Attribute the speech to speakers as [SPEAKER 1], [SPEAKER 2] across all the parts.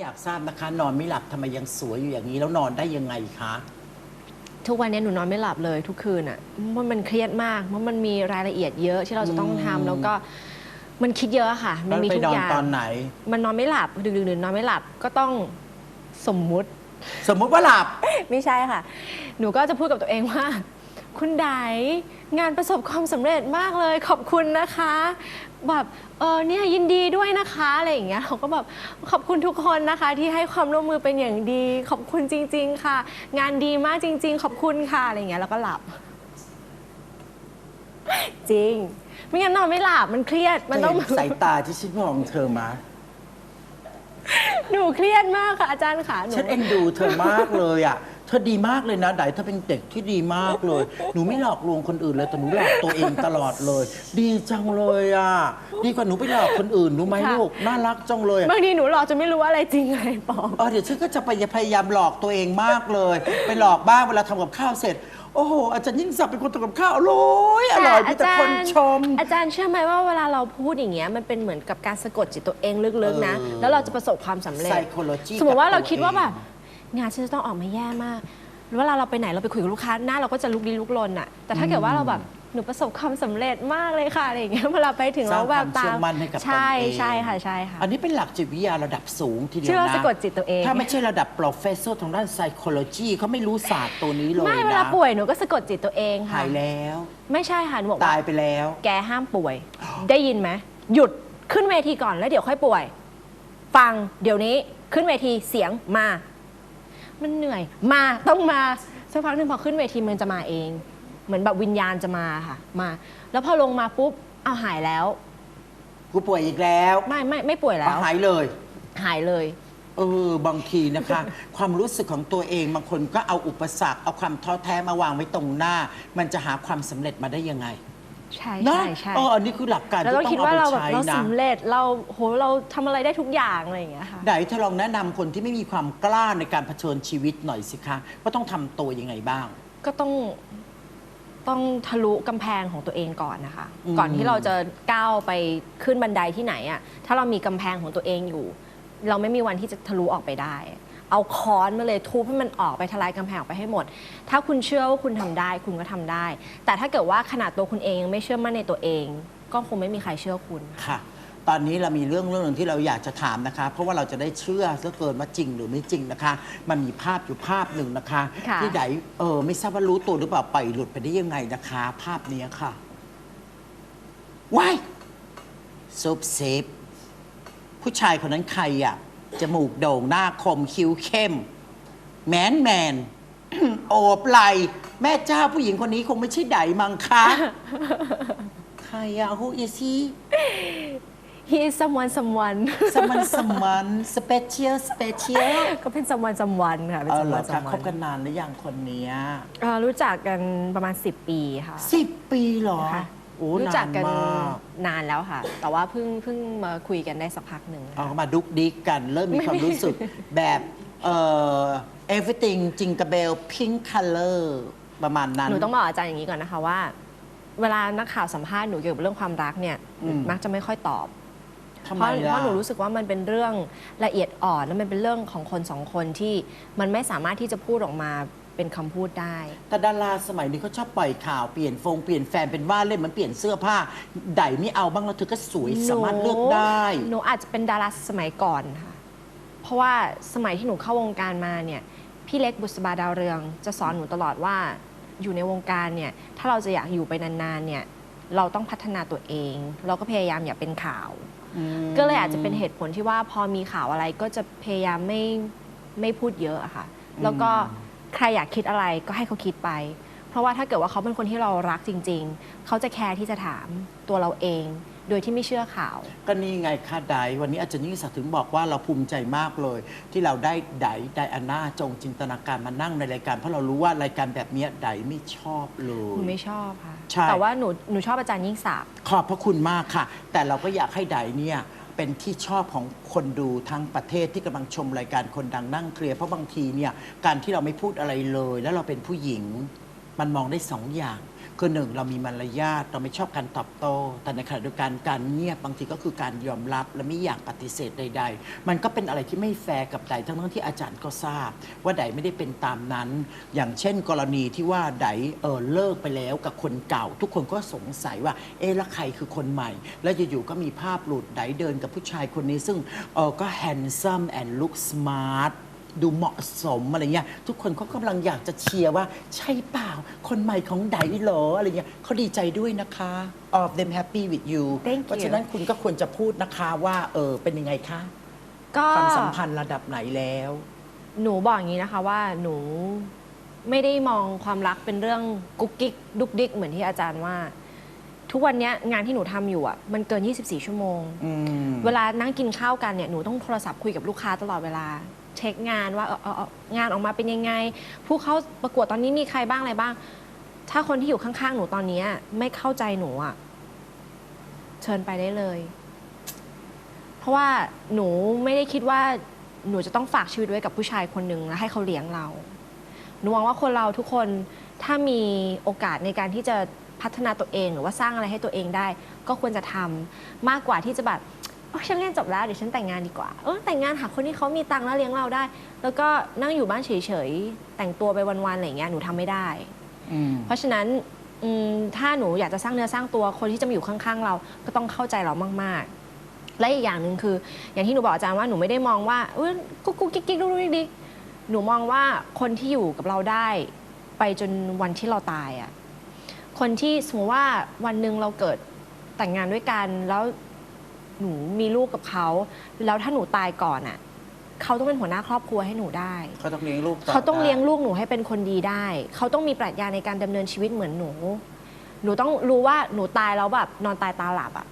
[SPEAKER 1] อยากทราบนะคะ นอนไม่หลับทำไมยังสวยอยู่อย่างนี้แล้วนอนได้ยังไงคะ
[SPEAKER 2] ทุกวันนี้หนูนอนไม่หลับเลยทุกคืนอะมันมันเครียดมากเพราะมันมีรายละเอียดเยอะที่เราจะต้องทำ
[SPEAKER 1] อืม
[SPEAKER 2] แล้วก็มันคิดเยอะค่ะ มั
[SPEAKER 1] แล้
[SPEAKER 2] น
[SPEAKER 1] ว
[SPEAKER 2] มี
[SPEAKER 1] ไป
[SPEAKER 2] ทุก
[SPEAKER 1] นอน
[SPEAKER 2] อย่าง
[SPEAKER 1] ตอนไหน
[SPEAKER 2] มันนอนไม่หลับดึกๆดื่นๆนอนไม่หลับก็ต้องสมมุติ
[SPEAKER 1] สมมุติว่าหลับ
[SPEAKER 2] ไม่ใช่ค่ะ หนูก็จะพูดกับตัวเองว่า คุณไดงานประสบความสำเร็จมากเลย ขอบคุณนะคะ แบบเออเนี่ยยินดีด้วยนะคะอะไรอย่างเงี้ยเราก็แบบขอบคุณทุกคนนะคะ ที่ให้ความร่วมมือเป็นอย่างดี ขอบคุณจริง ๆ ค่ะ งานดีมากจริง ๆ ขอบคุณค่ะอะไรอย่างเงี้ยแล้วก็หลับ จริง ไม่งั้นนอนไม่หลับมันเครียดมันต้อง
[SPEAKER 1] เห็สายตาที่ฉันมองเธอมา
[SPEAKER 2] หนูเครียดมากค่ะอาจารย์ค่ะหนู
[SPEAKER 1] ฉันเอ็นดูเธอมากเลยอะ เธอดีมากเลยนะไดเธอเป็นเด็กที่ดีมากเลย หนูไม่หลอกลวงคนอื่นเลยแต่หนูหลอกตัวเองตลอดเลย ดีจังเลยอะดีกว่าหนูไปหลอกคนอื่นรู้ไหมลูกน่ารักจังเลยอะ
[SPEAKER 2] บางทีหนูหลอกจะไม่รู้ว่าอะไรจริงอะไรปลอม
[SPEAKER 1] เออเดี๋ยวฉันก็จะไปพยายามหลอกตัวเองมากเลย ไปหลอกบ้างเวลาทำกับข้าวเสร็จ โอ้โห อาจารย์ยิ่งศักดิ์เป็นคนทำกับข้าวอร่อยอร่อยมีแต่คนชม
[SPEAKER 2] อาจารย์เชื่อไหมว่าเวลาเราพูดอย่างเงี้ยมันเป็นเหมือนกับการสะกดจิตตัวเองลึกๆนะ
[SPEAKER 1] เออ
[SPEAKER 2] แล้วเราจะประสบความสำเร็จ
[SPEAKER 1] Psychology
[SPEAKER 2] สมมติว่า
[SPEAKER 1] กับตัว
[SPEAKER 2] เราคิดว่าแบบ
[SPEAKER 1] เอ ง
[SPEAKER 2] งานฉันจะต้องออกมาแย่มากเวลาเราไปไหนเราไปคุยกับลูกค้าหน้าเราก็จะลุกลี้ลุกลนอะแต่ถ้าเกิดว่าเราแบบหนูประสบความสำเร็จมากเลยค่ะอะไรอย่างเงี้ยเวลาไปถึง
[SPEAKER 1] สร้า
[SPEAKER 2] เรา
[SPEAKER 1] ง
[SPEAKER 2] แว
[SPEAKER 1] ควาวม
[SPEAKER 2] ตา
[SPEAKER 1] เชื่อมั่นให้กับตน
[SPEAKER 2] ใช่
[SPEAKER 1] เอง
[SPEAKER 2] ใช่ค่ะใช่ค่ะ
[SPEAKER 1] อันนี้เป็นหลักจิตวิทยาระดับสูงทีเดียว
[SPEAKER 2] ชื่อว่า
[SPEAKER 1] นะ
[SPEAKER 2] สะกดจิตตัวเอง
[SPEAKER 1] ถ้าไม่ใช่ระดับ professor ทางด้าน psychology เขาไม่รู้ศาสตร์ตัวนี้เลย
[SPEAKER 2] ไม่เว
[SPEAKER 1] นะ
[SPEAKER 2] ลาป่วยหนูก็สะกดจิตตัวเองค่ะ
[SPEAKER 1] หายแล้ว
[SPEAKER 2] ไม่ใช่ค่ะหนูบอกว่า
[SPEAKER 1] ตายไปแล้ว
[SPEAKER 2] แกห้ามป่วย ได้ยินไหมหยุดขึ้นเวทีก่อนแล้วเดี๋ยวค่อยป่วย ฟังเดี๋ยวนี้ขึ้นเวทีเสียงมา มันเหนื่อย มาต้องมาสักพักหนึ่งพอขึ้นเวทีมันจะมาเอง เหมือนแบบวิญญาณจะมาค่ะ มา แล้วพอลงมาปุ๊บเอาหายแล้ว
[SPEAKER 1] กูป่วยอีกแล้ว
[SPEAKER 2] ไม่ไม่ไม่ป่วยแล้
[SPEAKER 1] ก็
[SPEAKER 2] ว
[SPEAKER 1] หายเลย
[SPEAKER 2] หายเลย
[SPEAKER 1] เออบางทีนะคะ ความรู้สึกของตัวเองบางคนก็เอาอุปสรรค เอาความท้อแท้มาวางไว้ตรงหน้า มันจะหาความสำเร็จมาได้ยังไง
[SPEAKER 2] ใช่
[SPEAKER 1] นะ
[SPEAKER 2] ใช่ใช่
[SPEAKER 1] เอออันนี้คือหลักการ
[SPEAKER 2] แล้ว
[SPEAKER 1] ที่
[SPEAKER 2] เรา
[SPEAKER 1] ต้อ
[SPEAKER 2] คิด
[SPEAKER 1] งเอา
[SPEAKER 2] ว่า
[SPEAKER 1] ไป
[SPEAKER 2] เราแบบ
[SPEAKER 1] ใช้
[SPEAKER 2] เรา
[SPEAKER 1] นะ
[SPEAKER 2] สำเร็จเราโหเราทำอะไรได้ทุกอย่างอะไรอย่างเงี้ยค่ะ
[SPEAKER 1] ไหนเธอลองแนะนำคนที่ไม่มีความกล้าในการเผชิญชีวิตหน่อยสิคะว่าต้องทำตัวยังไงบ้าง
[SPEAKER 2] ก็ต้องต้องทะลุกำแพงของตัวเองก่อนนะคะ
[SPEAKER 1] อืม
[SPEAKER 2] ก่อนที่เราจะก้าวไปขึ้นบันไดที่ไหนอะ่ะถ้าเรามีกำแพงของตัวเองอยู่ เราไม่มีวันที่จะทะลุออกไปได้ เอาค้อนมาเลยทุบให้มันออกไปทลายกำแพงออกไปให้หมด ถ้าคุณเชื่อว่าคุณทำได้ คุณก็ทำได้ แต่ถ้าเกิดว่าขนาดตัวคุณเองยังไม่เชื่อมั่นในตัวเอง ก็คงไม่มีใครเชื่อคุณ
[SPEAKER 1] ค่ะ ตอนนี้เรามีเรื่องเรื่องหนึ่งที่เราอยากจะถามนะคะ เพราะว่าเราจะได้เชื่อเหลือเกินว่าจริงหรือไม่จริงนะคะ มันมีภาพอยู่ภาพหนึ่งนะคะ
[SPEAKER 2] ค่ะ
[SPEAKER 1] ที่ไหนเออไม่ทราบว่ารู้ตัวหรือเปล่าปล่อยหลุดไปได้ยังไงนะคะ ภาพนี้ค่ะว้ายซุบซิบผู้ชายคนนั้นใครอะ จมูกโด่งหน้าคมคิ้วเข้ม แมนแมน โอบไหลแม่เจ้าผู้หญิงคนนี้คงไม่ใช่ไดมังคะ ใครอะ who is he
[SPEAKER 2] he is someone someone
[SPEAKER 1] someone someone special special
[SPEAKER 2] ก็เป็น someone someone ค่ะ เป็น
[SPEAKER 1] เออเหรอ
[SPEAKER 2] someone
[SPEAKER 1] คะคบ
[SPEAKER 2] someone
[SPEAKER 1] กันนานหรือยังคนเนี้ย
[SPEAKER 2] เอ่อรู้จักกันประมาณ 10 ปีค่ะ
[SPEAKER 1] สิบปีเหรอ
[SPEAKER 2] ค่ะ
[SPEAKER 1] โอ้
[SPEAKER 2] รู้
[SPEAKER 1] นา
[SPEAKER 2] จัก
[SPEAKER 1] น
[SPEAKER 2] กัน
[SPEAKER 1] มาก
[SPEAKER 2] นานแล้วค่ะ แต่ว่าเพิ่งเพิ่งมาคุยกันได้สักพักหนึ่ง
[SPEAKER 1] เอามาดุกดิกกัน เริ่มมีความรู้สึกแบบเอ่อ everything จิงก e เบล pink color ประมาณนั้น
[SPEAKER 2] หนูต้องบอกอาจารย์อย่างนี้ก่อนนะคะว่า เวลานักข่าวสัมภาษณ์หนูเกี่ยวกับเรื่องความรักเนี่ย
[SPEAKER 1] อืม
[SPEAKER 2] มักจะไม่ค่อยตอบ
[SPEAKER 1] ทำ
[SPEAKER 2] เพ
[SPEAKER 1] ไม
[SPEAKER 2] ราะเพ
[SPEAKER 1] ล่ะ
[SPEAKER 2] ราะหนูรู้สึกว่ามันเป็นเรื่องละเอียดอ่อนและมันเป็นเรื่องของคนสองคนที่มันไม่สามารถที่จะพูดออกมา เป็นคำพูดได้
[SPEAKER 1] แต่ดาราสมัยนี้เขาชอบปล่อยข่าวเปลี่ยนฟงเปลี่ยนแฟนเป็นว่าเล่นเหมือนเปลี่ยนเสื้อผ้าไดไม่เอาบ้างแล้วเธอก็สวยสามารถเลือกได้
[SPEAKER 2] หนูอาจจะเป็นดาราสมัยก่อนค่ะ เพราะว่าสมัยที่หนูเข้าวงการมาเนี่ย พี่เล็กบุษบาดาวเรือง จะสอนหนูตลอดว่าอยู่ในวงการเนี่ย ถ้าเราจะอยากอยู่ไปนานๆเนี่ย เราต้องพัฒนาตัวเอง เราก็พยายามอย่าเป็นข่าว ก็เลยอาจจะเป็นเหตุผลที่ว่าพอมีข่าวอะไรก็จะพยายามไม่ไม่พูดเยอะอะค่ะ แล้วก็ ใครอยากคิดอะไรก็ให้เขาคิดไป เพราะว่าถ้าเกิดว่าเขาเป็นคนที่เรารักจริง ๆ เขาจะแคร์ที่จะถามตัวเราเอง โดยที่ไม่เชื่อข่าว
[SPEAKER 1] ก็นี่ไงค่ะไดวันนี้อาจารย์ยิ่งศักดิ์ถึงบอกว่าเราภูมิใจมากเลย ที่เราได้ไดไดอาน่าจงจินตนาการมานั่งในรายการ เพราะเรารู้ว่ารายการแบบนี้ไดไม่ชอบเล
[SPEAKER 2] หนู
[SPEAKER 1] ย
[SPEAKER 2] ไม่ชอบค่ะ
[SPEAKER 1] ใช่
[SPEAKER 2] แต่ว่าหนูหนูชอบอาจารย์ยิ่งศักดิ์
[SPEAKER 1] ขอบพระคุณมากค่ะ แต่เราก็อยากให้ไดเนี่ย เป็นที่ชอบของคนดูทั้งประเทศที่กำลังชมรายการคนดังนั่งเคลียร์เพราะบางทีเนี่ยการที่เราไม่พูดอะไรเลย แล้วเราเป็นผู้หญิง มันมองได้สองอย่างคือหนึ่งเรามีมารยาทเราไม่ชอบการตอบโต้ แต่ในขณะเดียวกันการเงียบบางทีก็คือการยอมรับและไม่อยากปฏิเสธใด ๆ มันก็เป็นอะไรที่ไม่แฟร์กับไดทั้งๆที่อาจารย์ก็ทราบ ว่าไดไม่ได้เป็นตามนั้น อย่างเช่น กรณีที่ว่าไดเออเลิกไปแล้วกับคนเก่า ทุกคนก็สงสัยว่าเอ๊ะแล้วใครคือคนใหม่ แล้วอยู่ๆก็มีภาพหลุดไดเดินกับผู้ชายคนนี้ซึ่งเออก็ handsome and look smart เหมาะสมอะไรเงี้ยทุกคนเขากำลังอยากจะเชียร์ว่า ใช่เปล่า คนใหม่ของไดเหรออะไรเงี้ยเขาดีใจด้วยนะคะ all of them happy with you
[SPEAKER 2] Thank you
[SPEAKER 1] เพราะฉะนั้นคุณก็ควรจะพูดนะคะว่าเออเป็นยังไงคะ
[SPEAKER 2] ก็
[SPEAKER 1] ความสัมพันธ์ระดับไหนแล้ว
[SPEAKER 2] หนูบอกอย่างนี้นะคะว่าหนูไม่ได้มองความรักเป็นเรื่องกุ๊กกิ๊กดุกดิกเหมือนที่อาจารย์ว่า ทุกวันเนี้ยงานที่หนูทำอยู่อะมันเกิน 24 ชั่วโมง
[SPEAKER 1] อืม
[SPEAKER 2] เวลานั่งกินข้าวกันเนี่ยหนูต้องโทรศัพท์คุยกับลูกค้าตลอดเวลา เช็คงานว่าเออเออเอองานออกมาเป็นยังไง ผู้เข้าประกวดตอนนี้มีใครบ้างอะไรบ้าง ถ้าคนที่อยู่ข้างๆหนูตอนนี้ไม่เข้าใจหนูอะเชิญไปได้เลย เพราะว่าหนูไม่ได้คิดว่าหนูจะต้องฝากชีวิตไว้กับผู้ชายคนหนึ่งแล้วให้เขาเลี้ยงเรา หนูมองว่าคนเราทุกคนถ้ามีโอกาสในการที่จะพัฒนาตัวเองหรือว่าสร้างอะไรให้ตัวเองได้ ก็ควรจะทำมากกว่าที่จะแบบ โอ้ฉันเรียนจบแล้วเดี๋ยวฉันแต่งงานดีกว่าเออแต่งงานหาคนที่เขามีตังค์แล้วเลี้ยงเราได้ แล้วก็นั่งอยู่บ้านเฉยๆแต่งตัวไปวันๆอะไรอย่างเงี้ยหนูทำไม่ได้
[SPEAKER 1] อืม
[SPEAKER 2] เพราะฉะนั้นอืมถ้าหนูอยากจะสร้างเนื้อสร้างตัวคนที่จะมาอยู่ข้างๆ เราก็ต้องเข้าใจเรามากๆ และอีกอย่างหนึ่งคือ อย่างที่หนูบอกอาจารย์ว่าหนูไม่ได้มองว่าเอยกุ๊กกุ๊กกิ๊กกิ๊กดุ๊กดิ๊กดิ๊กหนูมองว่าคนที่อยู่กับเราได้ ไปจนวันที่เราตายอะ่ะคนที่สมมติว่าวันหนึ่งเราเกิดแต่งงานด้วยกัน แล้ว หนูมีลูกกับเขา แล้วถ้าหนูตายก่อนอะ่ะเขาต้องเป็นหัวหน้าครอบครัวให้หนูได้
[SPEAKER 1] เขาต้องเลี้ยงลูกต่
[SPEAKER 2] เขาต้อง
[SPEAKER 1] ได้
[SPEAKER 2] เลี้ยงลูกหนูให้เป็นคนดีได้ เขาต้องมีปรัชญาในการดำเนินชีวิตเหมือนหนู หนูต้องรู้ว่าหนูตายแล้วแบบนอนตายตาหลับอะ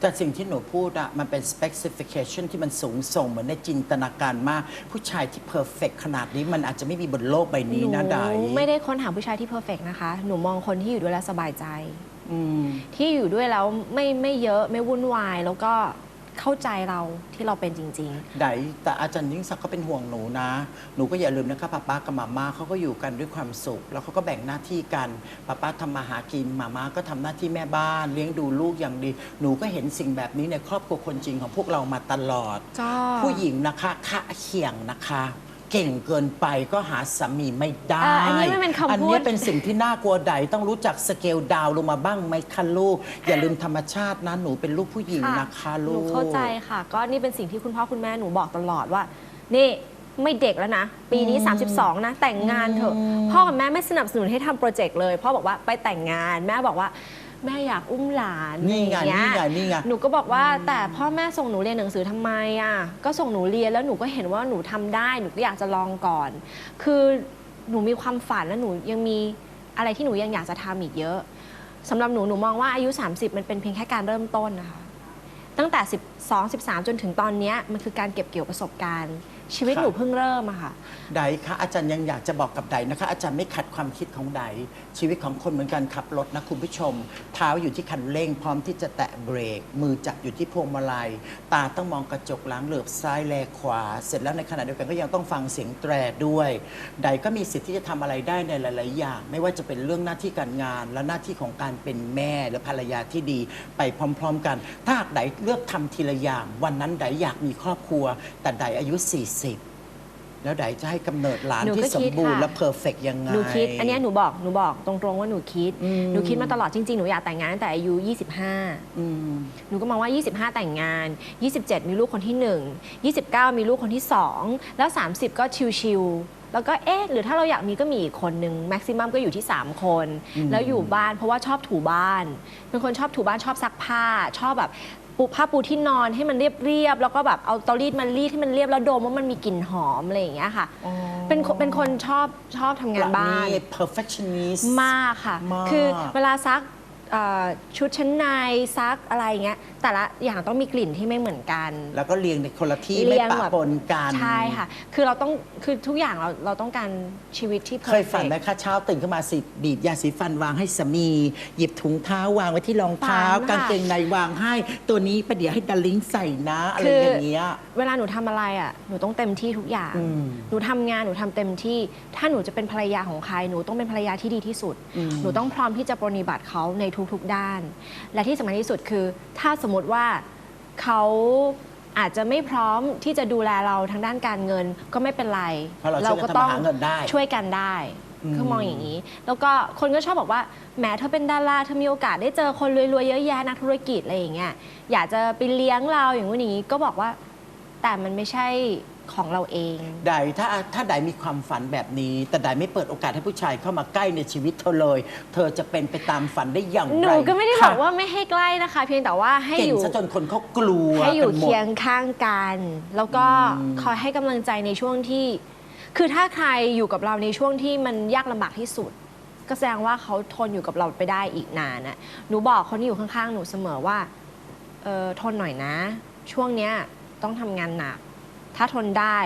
[SPEAKER 1] แต่สิ่งที่หนูพูดอะมันเป็น specification ที่มันสูงส่งเหมือนในจินตนาการมาก ผู้ชายที่ perfect ขนาดนี้มันอาจจะไม่มีบนโลกใบ
[SPEAKER 2] ห
[SPEAKER 1] นี้
[SPEAKER 2] นู
[SPEAKER 1] นะได
[SPEAKER 2] ไม่ได้ค้นหาผู้ชายที่เพอร์เฟกนะคะ หนูมองคนที่อยู่ด้วยแล้วสบายใจ
[SPEAKER 1] อืม
[SPEAKER 2] ที่อยู่ด้วยแล้วไม่ไม่เยอะไม่วุ่นวายแล้วก็เข้าใจเราที่เราเป็นจริง
[SPEAKER 1] ไดแต่อาจารย์ยิ่งศักดิ์ก็เป็นห่วงหนูนะ หนูก็อย่าลืมนะคะป้าป้ากับมาม่าเขาก็อยู่กันด้วยความสุข แล้วเขาก็แบ่งหน้าที่กันป้าป้าทำมาหากินมาม่าก็ทำหน้าที่แม่บ้าน เลี้ยงดูลูกอย่างดี หนูก็เห็นสิ่งแบบนี้ในครอบครัวคนจริงของพวกเรามาตลอด
[SPEAKER 2] ๆก็
[SPEAKER 1] ผู้หญิงนะคะคะเขียงนะคะ เก่งเกินไปก็หาสามีไม่ได้
[SPEAKER 2] เอ่ออันนี้ไม่เป็นคำพูด
[SPEAKER 1] อันนี้เป็นสิ่งที่น่ากลัวใดต้องรู้จักสเกลดาวน์ลงมาบ้างไหมคะลูก อย่าลืมธรรมชาตินะหนูเป็นลูกผู้หญิงนะคะ
[SPEAKER 2] ห
[SPEAKER 1] ลู
[SPEAKER 2] นู
[SPEAKER 1] ก
[SPEAKER 2] เข้าใจค่ะ ก็นี่เป็นสิ่งที่คุณพ่อคุณแม่หนูบอกตลอดว่า นี่ไม่เด็กแล้วนะ ปีนี้ 32 นะ แต่งงานเถอะ พ่อกับแม่ไม่สนับสนุนให้ทำโปรเจกต์เลย พ่อบอกว่าไปแต่งงาน แม่บอกว่า แม่อยากอุ้มหลาน
[SPEAKER 1] นี่ไง
[SPEAKER 2] อะรอย่างเงี้ย
[SPEAKER 1] นี่ไงนี่ไง
[SPEAKER 2] หนูก็บอกว่าแต่พ่อแม่ส่งหนูเรียนหนังสือทำไมอะก็ส่งหนูเรียนแล้วหนูก็เห็นว่าหนูทำได้หนูก็อยากจะลองก่อน คือหนูมีความฝันและหนูยังมีอะไรที่หนูยังอยากจะทำอีกเยอะสำหรับหนูหนูมองว่าอายุ 30 มันเป็นเพียงแค่การเริ่มต้นนะคะ ตั้งแต่ 12 13 จนถึงตอนเนี้ยมันคือการเก็บเกี่ยวประสบการณ์ ชีวิต
[SPEAKER 1] ครับ
[SPEAKER 2] หนูเพิ่งเริ่มอะค่ะ
[SPEAKER 1] ไดคะอาจารย์ยังอยากจะบอกกับไดนะคะ อาจารย์ไม่ขัดความคิดของไดชีวิตของคนเหมือนกันขับรถนะคุณผู้ชม เท้าอยู่ที่คันเร่งพร้อมที่จะแตะเบรก มือจับอยู่ที่พวงมาลัย ตาต้องมองกระจกหลังเหลือบซ้ายแลขวา เสร็จแล้วในขณะเดียวกันก็ยังต้องฟังเสียงแตรด้วย ไดก็มีสิทธิ์ที่จะทำอะไรได้ในหลาย ๆ อย่าง ไม่ว่าจะเป็นเรื่องหน้าที่การงาน และหน้าที่ของการเป็นแม่หรือภรรยาที่ดีไปพร้อม ๆ กัน ถ้าหากไดเลือกทำทีละอย่าง วันนั้นไดอยากมีครอบครัว แต่ไดอายุ 40แล้วไดจะให้กำเนิดหลาน
[SPEAKER 2] หนูก็
[SPEAKER 1] ที่สม
[SPEAKER 2] คิด
[SPEAKER 1] บูรณ์
[SPEAKER 2] ค่ะ
[SPEAKER 1] และเพอร์เฟกยังไง
[SPEAKER 2] หนูคิด อันเนี้ยหนูบอกหนูบอกตรงๆว่าหนูคิด
[SPEAKER 1] อืม
[SPEAKER 2] หนูคิดมาตลอดจริงๆ หนูอยากแต่งงานตั้งแต่อายุ 25
[SPEAKER 1] อืม
[SPEAKER 2] หนูก็มองว่า 25 แต่งงาน 27 มีลูกคนที่ 1 29 มีลูกคนที่ 2 แล้ว 30 ก็ชิวๆแล้วก็เอ๊ะหรือถ้าเราอยากมีก็มีอีกคนนึงแม็กซิมัมก็อยู่ที่ 3 คน
[SPEAKER 1] อืม
[SPEAKER 2] แล้วอยู่บ้านเพราะว่าชอบถูบ้าน เป็นคนชอบถูบ้านชอบซักผ้า ชอบแบบ ปูผ้าปูที่นอนให้มันเรียบๆแล้วก็แบบเอาเตารีดมันรีดให้มันเรียบแล้วดมว่ามันมีกลิ่นหอมอะไรอย่างเงี้ยค่ะ เป็นคนเป็นคนชอบชอบทำงานบ้าน
[SPEAKER 1] ประณีต perfectionist
[SPEAKER 2] มากค่ะ
[SPEAKER 1] มาก
[SPEAKER 2] คือเวลาซัก เอ่อชุดชั้นในซักอะไรเงี้ยแต่ละอย่างต้องมีกลิ่นที่ไม่เหมือนกัน
[SPEAKER 1] แล้วก็เรียงในคนละที่
[SPEAKER 2] เรี
[SPEAKER 1] ไม่
[SPEAKER 2] ยง
[SPEAKER 1] ปะ
[SPEAKER 2] แบบ
[SPEAKER 1] ปนกัน
[SPEAKER 2] ใช่ค่ะ คือเราต้องคือทุกอย่างเราเราต้องการชีวิตที่
[SPEAKER 1] เคยฝัน
[SPEAKER 2] perfect
[SPEAKER 1] ไหมคะเช้าตื่นขึ้นมาสิบีบยาสีฟันวางให้สามี หยิบถุงเท้าวางไว้ที่รองเท้า
[SPEAKER 2] ฝันค่ะ
[SPEAKER 1] กางเกงในวางให้ ตัวนี้ประเดี๋ยวให้ดาลิงใส่นะอะไร
[SPEAKER 2] คือ
[SPEAKER 1] อย่างเงี้ย
[SPEAKER 2] เวลาหนูทำอะไรอะหนูต้องเต็มที่ทุกอย่าง
[SPEAKER 1] อืม
[SPEAKER 2] หนูทำงานหนูทำเต็มที่ ถ้าหนูจะเป็นภรรยาของใครหนูต้องเป็นภรรยาที่ดีที่สุด
[SPEAKER 1] อืม
[SPEAKER 2] หนูต้องพร้อมที่จะปรนนิบัติเขาในทุกๆ ด้าน และที่สำคัญที่สุดคือ ถ้าสมมติว่าเขาอาจจะไม่พร้อมที่จะดูแลเราทางด้านการเงินก็ไม่เป็นไร
[SPEAKER 1] เพราะเราช่วยกันทำมาหาเงินได้
[SPEAKER 2] ช่วยกันได้
[SPEAKER 1] อืม
[SPEAKER 2] คือมองอย่างนี้ แล้วก็คนก็ชอบบอกว่าแหมเธอเป็นดาราเธอมีโอกาสได้เจอคนรวยๆเยอะแยะนักธุรกิจอะไรอย่างเงี้ยอยากจะไปเลี้ยงเราอย่างนู้นอย่างนี้ก็บอกว่าแต่มันไม่ใช่ ของเราเอง
[SPEAKER 1] ไดถ้าถ้าไดมีความฝันแบบนี้ แต่ไดไม่เปิดโอกาสให้ผู้ชายเข้ามาใกล้ในชีวิตเธอเลย เธอจะเป็นไปตามฝันได้อย่างไร
[SPEAKER 2] หนูก็ไม่ได้บ
[SPEAKER 1] ค่ะ
[SPEAKER 2] อกว่าไม่ให้ใกล้นะคะ เพียงแต่ว่าให้
[SPEAKER 1] เก่
[SPEAKER 2] องยู่
[SPEAKER 1] ซะจนคนเขากลัว
[SPEAKER 2] ให้อยู่
[SPEAKER 1] กันหมด
[SPEAKER 2] เคียงข้างกัน แล้วก็
[SPEAKER 1] อืม
[SPEAKER 2] คอยให้กำลังใจในช่วงที่ คือถ้าใครอยู่กับเราในช่วงที่มันยากลำบากที่สุด ก็แสดงว่าเขาทนอยู่กับเราไปได้อีกนานน่ะหนูบอกคนที่อยู่ข้างๆหนูเสมอว่าเออทนหน่อยนะ ช่วงเนี้ยต้องทำงานหนัก ถ้าทนได้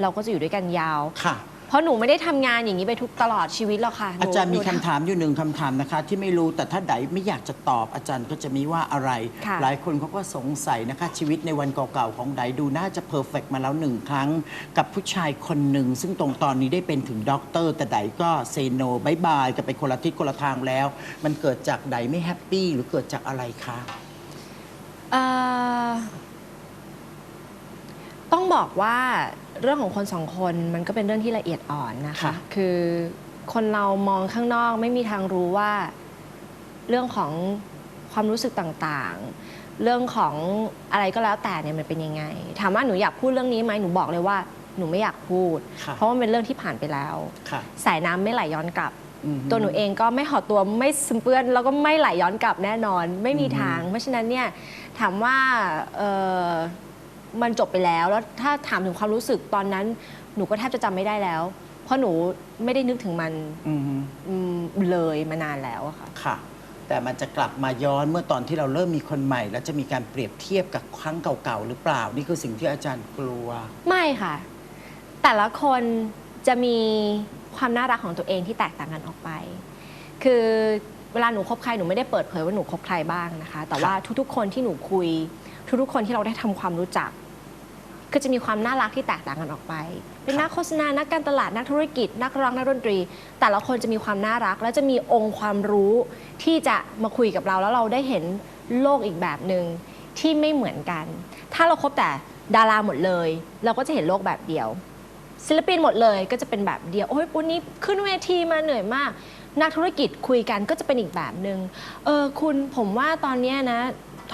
[SPEAKER 2] เราก็จะอยู่ด้วยกันยาว
[SPEAKER 1] ค่ะ
[SPEAKER 2] เพราะหนูไม่ได้ทำงานอย่างนี้ไปทุกตลอดชีวิตหรอกค่ะหนู
[SPEAKER 1] อาจารย์มี
[SPEAKER 2] หนู
[SPEAKER 1] คำถามอยู่หนึ่งคำถามนะคะ ที่ไม่รู้แต่ถ้าไดไม่อยากจะตอบอาจารย์ก็จะมีว่าอะไร
[SPEAKER 2] ค่ะ
[SPEAKER 1] หลายคนเขาก็สงสัยนะคะ ชีวิตในวันเก่าๆของไดดูน่าจะเพอร์เฟกมาแล้วหนึ่งครั้ง กับผู้ชายคนหนึ่ง ซึ่งตรงตอนนี้ได้เป็นถึงด็อกเตอร์ แต่ไดก็เซโนบายบายกันไปคนละทิศคนละทางแล้ว มันเกิดจากไดไม่แฮปปี้หรือเกิดจากอะไรคะ
[SPEAKER 2] เอ่อ ต้องบอกว่าเรื่องของคนสองคนมันก็เป็นเรื่องที่ละเอียดอ่อนนะคะ
[SPEAKER 1] ค่ะ
[SPEAKER 2] คือคนเรามองข้างนอกไม่มีทางรู้ว่า เรื่องของความรู้สึกต่างๆ เรื่องของอะไรก็แล้วแต่เนี่ยมันเป็นยังไง ถามว่าหนูอยากพูดเรื่องนี้ไหมหนูบอกเลยว่าหนูไม่อยากพูด
[SPEAKER 1] ค่ะ
[SPEAKER 2] เพราะว่ามันเป็นเรื่องที่ผ่านไปแล้ว
[SPEAKER 1] ค่ะ
[SPEAKER 2] สายน้ำไม่ไหลย้อนกลับ
[SPEAKER 1] อืม
[SPEAKER 2] ตัวหนูเองก็ไม่ห่อตัวไม่ซึมเปื้อนแล้วก็ไม่ไหลย้อนกลับแน่นอน ไม่มี
[SPEAKER 1] อือฮึ
[SPEAKER 2] ทาง เพราะฉะนั้นเนี่ยถามว่าเอ่อ มันจบไปแล้ว แล้วถ้าถามถึงความรู้สึกตอนนั้น หนูก็แทบจะจำไม่ได้แล้ว เพราะหนูไม่ได้นึกถึงมัน
[SPEAKER 1] อืม
[SPEAKER 2] อืมเลยมานานแล้วอะค่ะ
[SPEAKER 1] ค่ะ แต่มันจะกลับมาย้อนเมื่อตอนที่เราเริ่มมีคนใหม่ แล้วจะมีการเปรียบเทียบกับครั้งเก่าๆหรือเปล่า นี่คือสิ่งที่อาจารย์กลัว
[SPEAKER 2] ไม่ค่ะ แต่ละคนจะมีความน่ารักของตัวเองที่แตกต่างกันออกไป คือเวลาหนูคบใครหนูไม่ได้เปิดเผยว่าหนูคบใครบ้างนะคะ แต่ว่าทุกๆ คนที่หนูคุย ทุกๆ คนที่เราได้ทำความรู้จัก ก็จะมีความน่ารักที่แตกต่างกันออกไป เป็นนักโฆษณา นักการตลาด นักธุรกิจ นักร้อง นักดนตรี แต่ละคนจะมีความน่ารัก และจะมีองค์ความรู้ที่จะมาคุยกับเราแล้วเราได้เห็นโลกอีกแบบหนึ่งที่ไม่เหมือนกัน ถ้าเราครบแต่ดาราหมดเลย เราก็จะเห็นโลกแบบเดียว ศิลปินหมดเลยก็จะเป็นแบบเดียว โอ้ยวันนี้ขึ้นเวทีมาเหนื่อยมาก นักธุรกิจคุยกันก็จะเป็นอีกแบบหนึง่งเออคุณผมว่าตอนเนี้ยนะ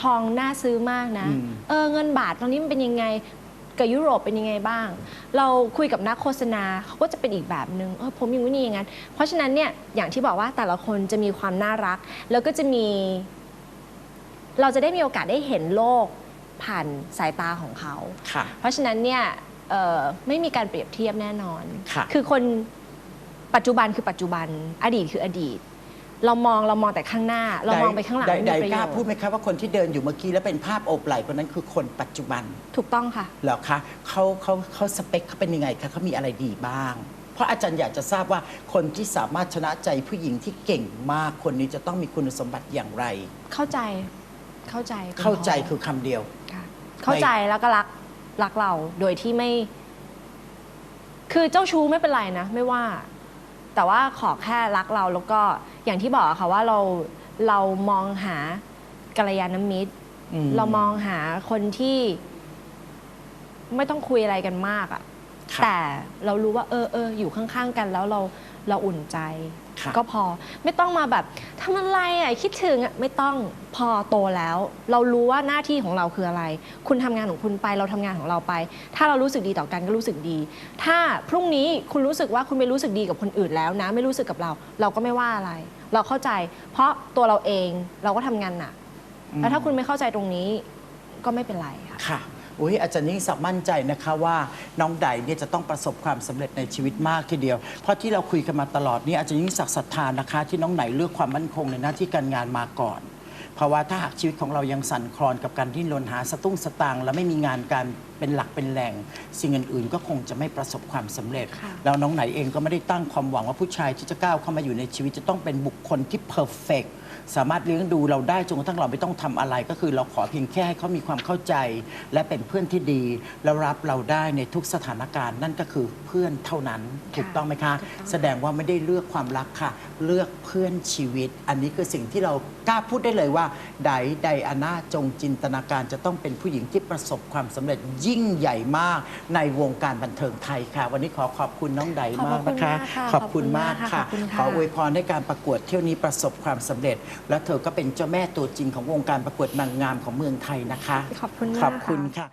[SPEAKER 2] ทองน่าซื้อมากนะ
[SPEAKER 1] อืม
[SPEAKER 2] เออเงินบาทตอนนี้มันเป็นยังไง กับยุโรปเป็นยังไงบ้าง เราคุยกับนักโฆษณาเขาก็จะเป็นอีกแบบหนึง่งเออผมอย่างนี้อย่างนั้น เพราะฉะนั้นเนี่ยอย่างที่บอกว่าแต่ละคนจะมีความน่ารัก แล้วก็จะมี เราจะได้มีโอกาสได้เห็นโลกผ่านสายตาของเขา
[SPEAKER 1] ค่ะ
[SPEAKER 2] เพราะฉะนั้นเนี่ยเอ่อไม่มีการเปรียบเทียบแน่นอน
[SPEAKER 1] ค่ะ
[SPEAKER 2] อคนปัจจุบันคือปัจจุบัน อดีตคืออดีต เรามองเรามองแต่ข้างหน้า เรามองไปข้างหลัง
[SPEAKER 1] ได
[SPEAKER 2] ไม่
[SPEAKER 1] ได
[SPEAKER 2] มีประ
[SPEAKER 1] ก
[SPEAKER 2] โย
[SPEAKER 1] ล้า
[SPEAKER 2] ชน์
[SPEAKER 1] พูดไหมครับว่าคนที่เดินอยู่เมื่อกี้แล้วเป็นภาพโอบไหล่คนนั้นคือคนปัจจุบัน
[SPEAKER 2] ถูกต้องค่ะ
[SPEAKER 1] เหรอคะเขาเขาเขาสเปคเขาเป็นยังไงคะเขามีอะไรดีบ้าง เพราะอาจารย์อยากจะทราบว่าคนที่สามารถชนะใจผู้หญิงที่เก่งมากคนนี้จะต้องมีคุณสมบัติอย่างไร
[SPEAKER 2] เข้าใจเข้าใจคุณ
[SPEAKER 1] เข้าใจ
[SPEAKER 2] พ่
[SPEAKER 1] คือคำเดียว
[SPEAKER 2] ค่ะเข้าใจแล้วก็รักรักเราโดยที่ไม่ คือเจ้าชู้ไม่เป็นไรนะ ไม่ว่า แต่ว่าขอแค่รักเราแล้วก็อย่างที่บอกอะค่ะว่าเราเรามองหากัลยาณมิตร
[SPEAKER 1] อืม
[SPEAKER 2] เรามองหาคนที่ ไม่ต้องคุยอะไรกันมากอะ
[SPEAKER 1] ค่ะ
[SPEAKER 2] แต่เรารู้ว่า เออเอออยู่ข้างๆกันแล้วเราเราอุ่นใจ
[SPEAKER 1] ค่ะ
[SPEAKER 2] ก็พอไม่ต้องมาแบบทำอะไรอะคิดถึงอะไม่ต้องพอโตแล้ว เรารู้ว่าหน้าที่ของเราคืออะไร คุณทำงานของคุณไปเราทำงานของเราไป ถ้าเรารู้สึกดีต่อกันก็รู้สึกดี ถ้าพรุ่งนี้คุณรู้สึกว่าคุณไม่รู้สึกดีกับคนอื่นแล้วนะ ไม่รู้สึกกับเรา เราก็ไม่ว่าอะไร เราเข้าใจ เพราะตัวเราเองเราก็ทำงานหนักแล้วถ้าคุณไม่เข้าใจตรงนี้ก็ไม่เป็นไรค่ะ
[SPEAKER 1] ค่ะ อุ้ยอาจารย์ยิ่งศักดิ์มั่นใจนะคะว่าน้องไดเนี่ยจะต้องประสบความสำเร็จในชีวิตมากทีเดียว เพราะที่เราคุยกันมาตลอดนี่อาจารย์ยิ่งศักดิ์ศรัทธานะคะ ที่น้องไหนเลือกความมั่นคงในหน้าที่การงานมาก่อนเพราะว่าถ้าหากชีวิตของเรายังสั่นคลอนกับการที่รนหาสตุ้งสตางค์และไม่มีงานการเป็นหลักเป็นแหล่ง สิ่งอื่นๆ ก็คงจะไม่ประสบความสำเร็จ
[SPEAKER 2] ค่ะ
[SPEAKER 1] แล้วน้องไหนเองก็ไม่ได้ตั้งความหวังว่าผู้ชายที่จะก้าวเข้ามาอยู่ในชีวิตจะต้องเป็นบุคคลที่เพอร์เฟก สามารถเลี้ยงดูเราได้จนกระทั่งเราไม่ต้องทำอะไร ก็คือเราขอเพียงแค่ให้เขามีความเข้าใจ และเป็นเพื่อนที่ดี แล้วรับเราได้ในทุกสถานการณ์ นั่นก็คือเพื่อนเท่านั้นถูกต้องไหมคะ แสดงว่าไม่ได้เลือกความรักค่ะ เลือกเพื่อนชีวิต อันนี้คือสิ่งที่เรากล้าพูดได้เลยว่าไดไดอาน่าจงจินตนาการจะต้องเป็นผู้หญิงที่ประสบความสำเร็จยิ่งใหญ่มากในวงการบันเทิงไทยค่ะ วันนี้ขอขอบคุณน้องไดมากนะคะ
[SPEAKER 2] ขอบคุณมากค่ะ
[SPEAKER 1] ข
[SPEAKER 2] ขอบคุณค่ะ
[SPEAKER 1] ขออวยพรให้การประกวดเที่ยวนี้ประสบความสำเร็จและเธอก็เป็นเจ้าแม่ตัวจริงของวงการประกวดนางงามของเมืองไทยนะคะ
[SPEAKER 2] ขอบคุณมาก
[SPEAKER 1] ขอบคุณ
[SPEAKER 2] ค่ะ
[SPEAKER 1] ค่ะ